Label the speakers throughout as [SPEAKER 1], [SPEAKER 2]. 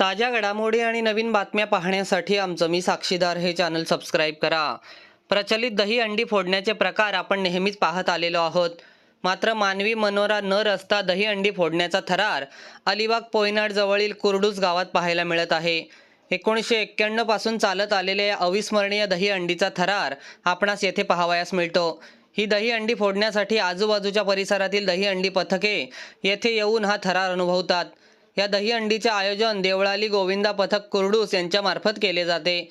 [SPEAKER 1] ताज्या घडामोडी आणि नवीन बातम्या पाहण्यासाठी आमचं मी साक्षीदार हे चॅनल सबस्क्राईब करा. प्रचलित दही अंडी फोडण्याचे प्रकार आपण नेहमीच पाहत आलेलो आहोत. मात्र मानवी मनोरा न रस्ता दही अंडी फोडण्याचा थरार अलिबाग पोयनाड जवळील कुरडूस गावात पाहायला मिळत आहे. एकोणीसशे एक्क्याण्णवपासून चालत आलेल्या या अविस्मरणीय दही अंडीचा थरार आपणास येथे पाहावयास मिळतो. ही दही अंडी फोडण्यासाठी आजूबाजूच्या परिसरातील दही अंडी पथके येथे येऊन हा थरार अनुभवतात. या दही अंडीचे आयोजन देवळाली गोविंदा पथक कुरडूस यांच्यामार्फत केले जाते.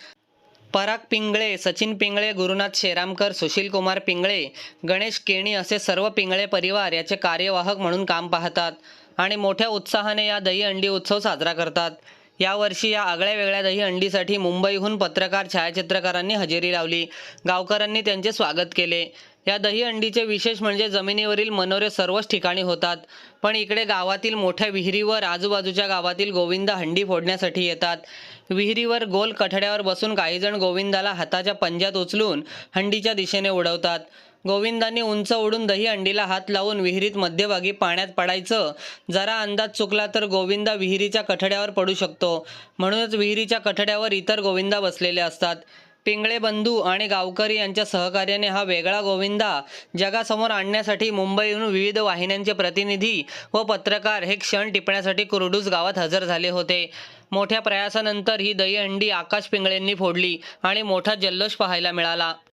[SPEAKER 1] पराग पिंगळे सचिन पिंगळे गुरुनाथ शेरामकर सुशील कुमार पिंगळे गणेश केणी असे सर्व पिंगळे परिवार याचे कार्यवाहक म्हणून काम पाहतात आणि मोठ्या उत्साहाने या दही अंडी उत्सव साजरा करतात. यावर्षी या आगळ्या वेगळ्या दही अंडीसाठी मुंबईहून पत्रकार छायाचित्रकारांनी हजेरी लावली. गावकऱ्यांनी त्यांचे स्वागत केले. या दही अंडीचे विशेष म्हणजे जमिनीवरील मनोरे सर्वच ठिकाणी होतात. पण इकडे गावातील मोठ्या विहिरीवर आजूबाजूच्या गावातील गोविंदा हंडी फोडण्यासाठी येतात. विहिरीवर गोल कठड्यावर बसून काहीजण गोविंदाला हाताच्या पंजात उचलून हंडीच्या दिशेने उडवतात. गोविंदांनी उंच उडून दही अंडीला हात लावून विहिरीत मध्यभागी पाण्यात पडायचं. जरा अंदाज चुकला तर गोविंदा विहिरीच्या कठड्यावर पडू शकतो. म्हणूनच विहिरीच्या कठड्यावर इतर गोविंदा बसलेले असतात. पिंगळे बंधू आणि गावकरी यांच्या सहकार्याने हा वेगळा गोविंदा जगासमोर आणण्यासाठी मुंबईहून विविध वाहिन्यांचे प्रतिनिधी व पत्रकार हे क्षण टिपण्यासाठी कुरडूस गावात हजर झाले होते. मोठ्या प्रयासानंतर ही दहीहंडी आकाश पिंगळेंनी फोडली आणि मोठा जल्लोष पाहायला मिळाला.